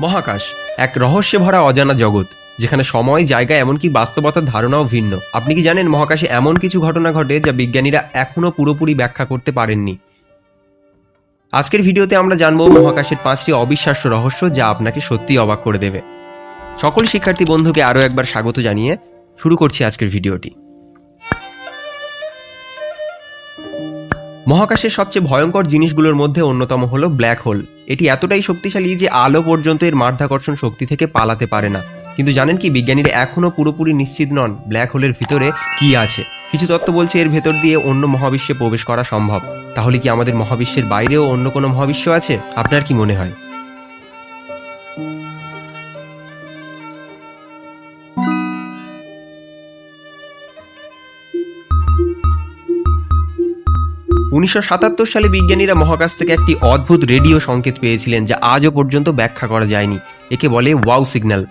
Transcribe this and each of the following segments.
মহাকাশ, এক রহস্যে ভরা অজানা জগৎ, যেখানে সময়, জায়গা, এমনকি বাস্তবতার ধারণাও ভিন্ন। আপনি কি জানেন মহাকাশে এমন কিছু ঘটনা ঘটে যা বিজ্ঞানীরা এখনও পুরোপুরি ব্যাখ্যা করতে পারেননি? আজকের ভিডিওতে আমরা জানব মহাকাশের পাঁচটি অবিশ্বাস্য রহস্য যা আপনাকে সত্যি অবাক করে দেবে। সকল শিক্ষার্থী বন্ধুকে আরও একবার স্বাগত জানিয়ে শুরু করছি আজকের ভিডিওটি। মহাকাশের সবচেয়ে ভয়ঙ্কর জিনিসগুলোর মধ্যে অন্যতম হলো ব্ল্যাক হোল। এটি এতটাই শক্তিশালী যে আলো পর্যন্ত এর মাধ্যাকর্ষণ শক্তি থেকে পালাতে পারে না। কিন্তু জানেন কি, বিজ্ঞানীরা এখনও পুরোপুরি নিশ্চিত নন ব্ল্যাক হোলের ভিতরে কি আছে। কিছু তত্ত্ব বলছে এর ভেতর দিয়ে অন্য মহাবিশ্বে প্রবেশ করা সম্ভব। তাহলে কি আমাদের মহাবিশ্বের বাইরেও অন্য কোনো মহাবিশ্ব আছে? আপনার কি মনে হয়? উনিশশো সাতাত্তর সালে বিজ্ঞানীরা মহাকাশ থেকে একটি অদ্ভুত রেডিও সংকেত পেয়েছিলেন যা আজও পর্যন্ত ব্যাখ্যা করা যায়নি। একে বলে ওয়াও সিগন্যাল।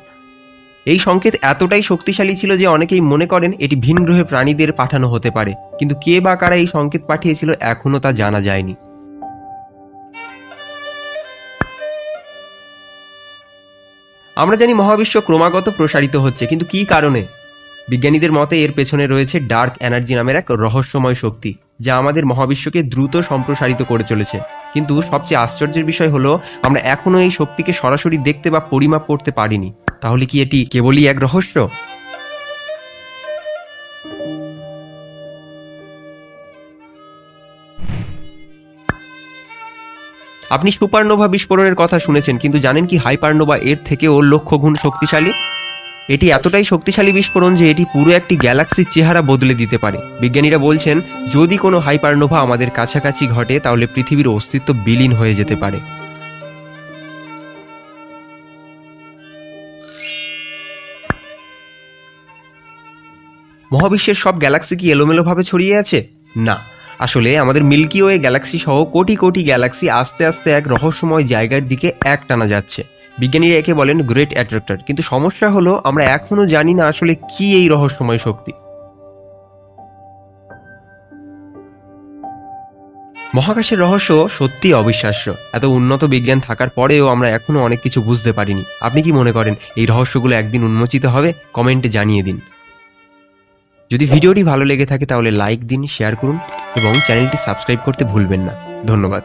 এই সংকেত এতটাই শক্তিশালী ছিল যে অনেকেই মনে করেন এটি ভিন গ্রহে প্রাণীদের পাঠানো হতে পারে, কিন্তু কে বা কারা এই সংকেত পাঠিয়েছিল এখনও তা জানা যায়নি। আমরা জানি মহাবিশ্ব ক্রমাগত প্রসারিত হচ্ছে, কিন্তু কী কারণে? বিজ্ঞানীদের মতে এর পেছনে রয়েছে ডার্ক এনার্জি নামের এক রহস্যময় শক্তি, যা আমাদের মহাবিশ্বকে দ্রুত সম্প্রসারিত করে চলেছে। কিন্তু সবচেয়ে আশ্চর্যের বিষয় হলো, আমরা এখনও এই শক্তিকে সরাসরি দেখতে বা পরিমাপ করতে পারিনি। তাহলে কি এটি কেবলই এক রহস্য? আপনি সুপারনোভা বিস্ফোরণের কথা শুনেছেন, কিন্তু জানেন কি হাইপারনোভা এর থেকেও লক্ষ গুণ শক্তিশালী? এটি এতটাই শক্তিশালী বিস্ফোরণ যে এটি পুরো একটি গ্যালাক্সির চেহারা বদলে দিতে পারে। বিজ্ঞানীরা বলছেন, যদি কোনো হাইপারনোভা আমাদের কাছাকাছি ঘটে, তাহলে পৃথিবীর অস্তিত্ব বিলীন হয়ে যেতে পারে। মহাবিশ্বের সব গ্যালাক্সি কি এলোমেলোভাবে ছড়িয়ে আছে? না। আসলে আমাদের মিল্কি ওয়ে গ্যালাক্সি সহ কোটি কোটি গ্যালাক্সি আস্তে আস্তে এক রহস্যময় জায়গার দিকে এক টানা যাচ্ছে। বিজ্ঞানীরা একে বলেন গ্রেট অ্যাট্রাক্টর কিন্তু সমস্যা হলো, আমরা এখনও জানি না আসলে কি এই রহস্যময় শক্তি। মহাকাশের রহস্য সত্যিই অবিশ্বাস্য। এত উন্নত বিজ্ঞান থাকার পরেও আমরা এখনও অনেক কিছু বুঝতে পারিনি। আপনি কি মনে করেন এই রহস্যগুলো একদিন উন্মোচিত হবে? কমেন্টে জানিয়ে দিন। যদি ভিডিওটি ভালো লেগে থাকে তাহলে লাইক দিন শেয়ার করুন এবং চ্যানেলটি সাবস্ক্রাইব করতে ভুলবেন না। ধন্যবাদ।